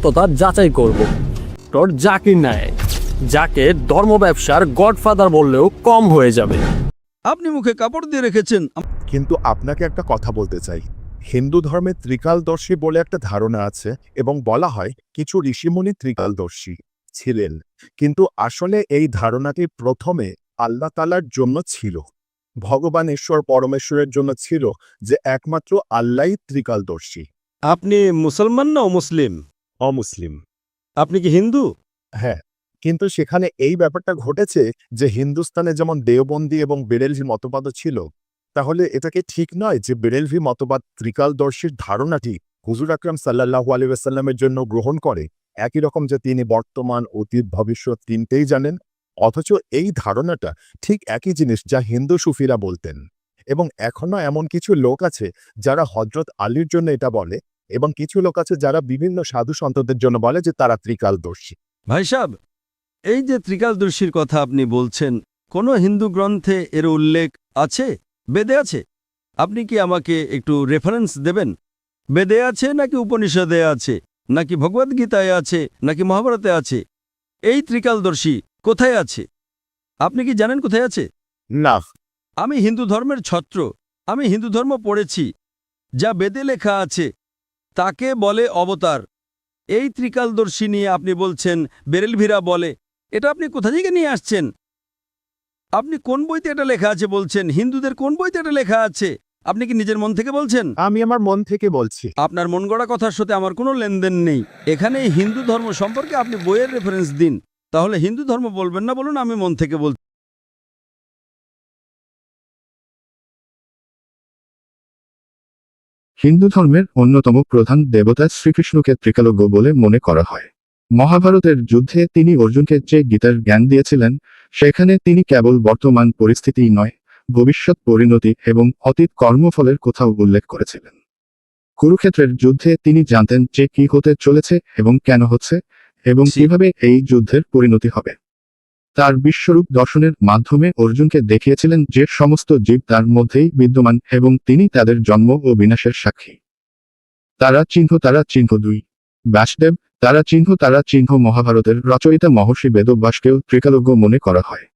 সত্যতা যাচাই করব। ডক্টর জাকির নায়েক যাকে ধর্ম ব্যবসার গডফাদার বললেও কম হয়ে যাবে। আপনি মুখে কাপড় দিয়ে রেখেছেন। কিন্তু আপনাকে একটা কথা বলতে চাই। হিন্দু ধর্মে ত্রিকালদর্শী বলে একটা ধারণা আছে এবং বলা হয় কিছু ঋষিমুনি ত্রিকালদর্শী ছিলেন। কিন্তু আসলে এই ধারণাটি প্রথমে আল্লাহ তালার জন্য ছিল। ভগবান ঈশ্বর পরমেশ্বরের জন্য ছিল যে একমাত্র আল্লাহই ত্রিকালদর্শী। আপনি মুসলমান না মুসলিম অমুসলিম। আপনি কি হিন্দু? হ্যাঁ কিন্তু সেখানে এই ব্যাপারটা ঘটেছে যে হিন্দুস্তানে যেমন দেওবন্দি এবং বেরেলভি মতবাদ ছিল তাহলে এটা কি ঠিক নয় যে বেরেলভি মতবাদ ত্রিকালদর্শীর ধারণাটি হুজুর আকরাম সাল্লাহু আলিয়াল্লামের জন্য গ্রহণ করে? একই রকম যে তিনি বর্তমান অতীত ভবিষ্যৎ তিনটেই জানেন অথচ এই ধারণাটা ঠিক একই জিনিস যা হিন্দু সুফিরা বলতেন। এবং এখনও এমন কিছু লোক আছে যারা হজরত আলীর জন্য এটা বলে এবং কিছু লোক আছে যারা বিভিন্ন সাধু সন্তদের জন্য বলে যে তারা ত্রিকালদর্শী। ভাই সাহেব এই যে ত্রিকালদর্শীর কথা আপনি বলছেন কোন হিন্দু গ্রন্থে এর উল্লেখ আছে? বেদে আছে? আপনি কি আমাকে একটু রেফারেন্স দেবেন? বেদে আছে নাকি উপনিষদে আছে? নাকি ভগবদ্গীতায় আছে? নাকি মহাভারতে আছে? এই ত্রিকালদর্শী কোথায় আছে? আপনি কি জানেন কোথায় আছে? না। আমি হিন্দু ধর্মের ছত্র আমি হিন্দু ধর্ম পড়েছি। যা বেদে লেখা আছে তাকে বলে অবতার। এই ত্রিকালদর্শী নিয়ে আপনি বলছেন বেরেলভিরা বলে এটা আপনি কোথা থেকে নিয়ে আসছেন? আপনি কোন বইতে এটা লেখা আছে বলছেন? হিন্দুদের কোন বইতে এটা লেখা আছে? আপনি কি নিজের মন থেকে বলছেন? আমি আমার মন থেকে বলছি। আপনার মন গড়া কথার সাথে আমার কোনো লেনদেন নেই। এখানে হিন্দু ধর্ম সম্পর্কে আপনি বইয়ের রেফারেন্স দিন। তাহলে হিন্দু ধর্ম বলবেন না বলুন আমি মন থেকে বলছি। হিন্দু ধর্মের অন্যতম প্রধান দেবতা শ্রীকৃষ্ণকে ত্রিকালজ্ঞ বলে মনে করা হয়। মহাভারতের যুদ্ধে তিনি অর্জুনকে যে গীতার জ্ঞান দিয়েছিলেন সেখানে তিনি কেবল বর্তমান পরিস্থিতিই নয় ভবিষ্যৎ পরিণতি এবং অতীত কর্মফলের কোথাও উল্লেখ করেছিলেন। কুরুক্ষেত্রের যুদ্ধে তিনি জানতেন যে কি হতে চলেছে এবং কেন হচ্ছে এবং কীভাবে এই যুদ্ধের পরিণতি হবে। তার বিশ্বরূপ দর্শনের মাধ্যমে অর্জুনকে দেখিয়েছিলেন যে সমস্ত জীব তার মধ্যেই বিদ্যমান এবং তিনি তাদের জন্ম ও বিনাশের সাক্ষী। তারা চিহ্ন তারা চিহ্ন দুই। ব্যাসদেব তারা চিহ্ন তারা চিহ্ন মহাভারতের রচয়িতা মহর্ষি বেদব্যাসকেও ত্রিকালজ্ঞ মনে করা হয়।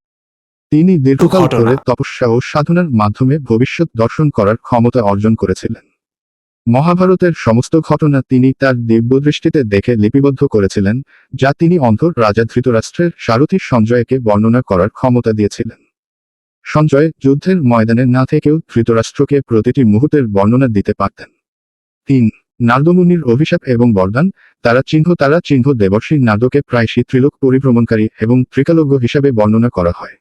তিনি দীর্ঘকাল ধরে তপস্যা ও সাধনার মাধ্যমে ভবিষ্যৎ দর্শন করার ক্ষমতা অর্জন করেছিলেন। মহাভারতের সমস্ত ঘটনা তিনি তার দিব্যদৃষ্টিতে দেখে লিপিবদ্ধ করেছিলেন, যা তিনি অন্ধ রাজা ধৃতরাষ্ট্রের সারথী সঞ্জয়কে বর্ণনা করার ক্ষমতা দিয়েছিলেন। সঞ্জয় যুদ্ধের ময়দানে না থেকেও ধৃতরাষ্ট্রকে প্রতিটি মুহূর্তের বর্ণনা দিতে পারতেন। তিন, নারদমুনির অভিশাপ এবং বরদান, তারা চিহ্ন তারা চিহ্ন দেবর্ষী নারদকে প্রায়শই ত্রিলোক পরিভ্রমণকারী এবং ত্রিকালজ্ঞ হিসাবে বর্ণনা করা হয়।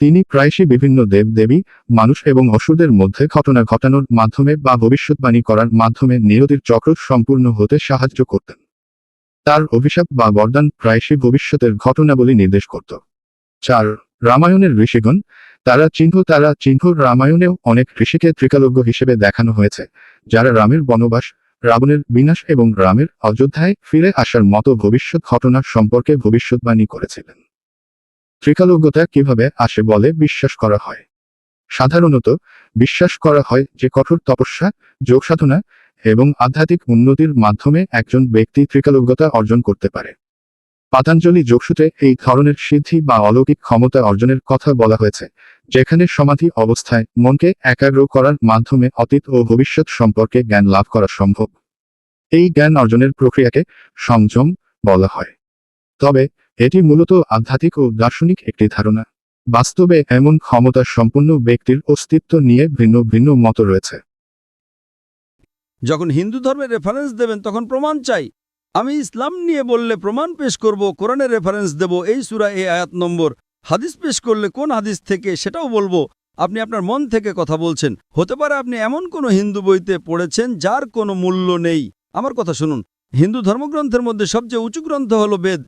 তিনি প্রায়শই বিভিন্ন দেব দেবী মানুষ এবং অসুরদের মধ্যে ঘটনা ঘটানোর মাধ্যমে বা ভবিষ্যৎবাণী করার মাধ্যমে নিয়তির চক্র সম্পূর্ণ হতে সাহায্য করতেন। তার অভিশাপ বা বরদান প্রায়শই ভবিষ্যতের ঘটনাবলী নির্দেশ করত। চার, রামায়ণের ঋষিগণ, তারা চিহ্ন তারা চিহ্ন রামায়ণেও অনেক ঋষিকে ত্রিকালজ্ঞ হিসেবে দেখানো হয়েছে, যারা রামের বনবাস, রাবণের বিনাশ এবং রামের অযোধ্যায় ফিরে আসার মতো ভবিষ্যৎ ঘটনা সম্পর্কে ভবিষ্যৎবাণী করেছিলেন। ত্রিকালজ্ঞতা কীভাবে আসে বলে বিশ্বাস করা হয়? সাধারণত, বিশ্বাস করা হয় যে কঠোর তপস্যা, যোগ সাধনা এবং আধ্যাত্মিক উন্নতির মাধ্যমে একজন ব্যক্তি ত্রিকালজ্ঞতা অর্জন করতে পারে। পাতাঞ্জলি যোগসূত্রে এই ধরনের সিদ্ধি বা অলৌকিক ক্ষমতা অর্জনের কথা বলা হয়েছে, যেখানে সমাধি অবস্থায় মনকে একাগ্র করার মাধ্যমে অতীত ও ভবিষ্যৎ সম্পর্কে জ্ঞান লাভ করা সম্ভব। এই জ্ঞান অর্জনের প্রক্রিয়াকে সংযম বলা হয়। তবে এটি মূলত আধ্যাত্মিক ও দার্শনিক একটি ধারণা। বাস্তবে এমন ক্ষমতা সম্পন্ন ব্যক্তির অস্তিত্ব নিয়ে ভিন্ন ভিন্ন মত রয়েছে। যখন হিন্দু ধর্মের রেফারেন্স দেবেন, তখন প্রমাণ চাই। আমি ইসলাম নিয়ে বললে প্রমাণ পেশ করব, কোরআনের রেফারেন্স দেব, এই সুরা এই আয়াত নম্বর। হাদিস পেশ করলে কোন হাদিস থেকে, সেটাও বলব। আপনি আপনার মন থেকে কথা বলছেন। হতে পারে আপনি এমন কোনো হিন্দু বইতে পড়েছেন, যার কোনো মূল্য নেই। আমার কথা শুনুন। হিন্দু ধর্মগ্রন্থের মধ্যে সবচেয়ে উঁচু গ্রন্থ হল বেদ।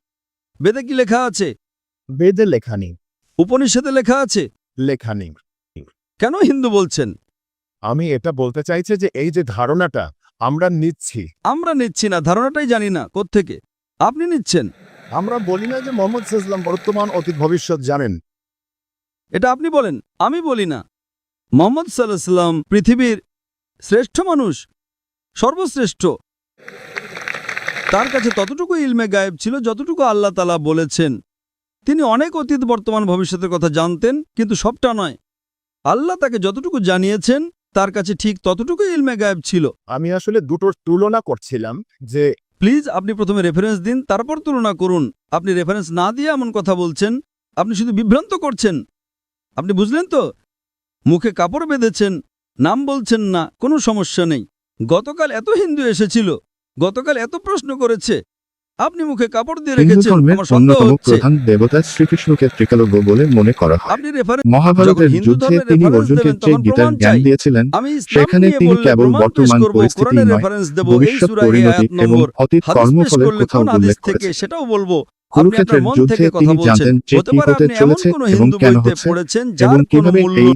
বেদে কি লেখা আছে? বেদে লেখা নেই। উপনিষদে লেখা আছে? লেখা নেই। কেন হিন্দু বলছেন? আমি এটা বলতে চাইছি যে এই যে ধারণাটা আমরা নিচ্ছি। আমরা নিচ্ছি না ধারণাটাই জানি না কোত্থেকে? আপনি নিচ্ছেন। আমরা বলি না যে মোহাম্মদ ইসলাম বর্তমান অতীত ভবিষ্যৎ জানেন। এটা আপনি বলেন আমি বলি না। মোহাম্মদ সাল্লাম পৃথিবীর শ্রেষ্ঠ মানুষ সর্বশ্রেষ্ঠ। তার কাছে ততটুকু ইলমে গায়েব ছিল যতটুকু আল্লাহ তালা বলেছেন। তিনি অনেক অতীত বর্তমান ভবিষ্যতের কথা জানতেন কিন্তু সবটা নয়। আল্লাহ তাকে যতটুকু জানিয়েছেন তার কাছে ঠিক ততটুকু ইলমে গায়েব ছিল। আমি আসলে দুটোর তুলনা করছিলাম যে প্লিজ আপনি প্রথমে রেফারেন্স দিন তারপর তুলনা করুন। আপনি রেফারেন্স না দিয়ে এমন কথা বলছেন আপনি শুধু বিভ্রান্ত করছেন। আপনি বুঝলেন তো? মুখে কাপড় বেঁধেছেন নাম বলছেন না কোনো সমস্যা নেই। গতকাল এত হিন্দু এসেছিল গতকাল এত প্রশ্ন করেছে। আপনি মুখে কাপড় দিয়ে রেখেছেন আমার সন্দেহ হচ্ছে। প্রধান দেবতা শ্রীকৃষ্ণকে ত্রিকালজ্ঞ বলে মনে করা হয়। আপনি রেফারেন্স মহাভারতের যুদ্ধে তিনি অর্জুনকে যে গীতার জ্ঞান দিয়েছিলেন। সেখানে তিনি কেবল বর্তমান পরিস্থিতি নয়, ভবিষ্যৎ পরিণতি এবং অতীত কর্মফলের কোথাও উল্লেখ থেকে করেছে। সেটাও বলব। আপনি কুরুক্ষেত্রের আপনার মন যুদ্ধে থেকে কথা তিনি বলছেন। জানতেন যে কি হতে আপনি এমন চলেছে এবং হিন্দু কেন হচ্ছে পড়েছেন এবং কীভাবে এই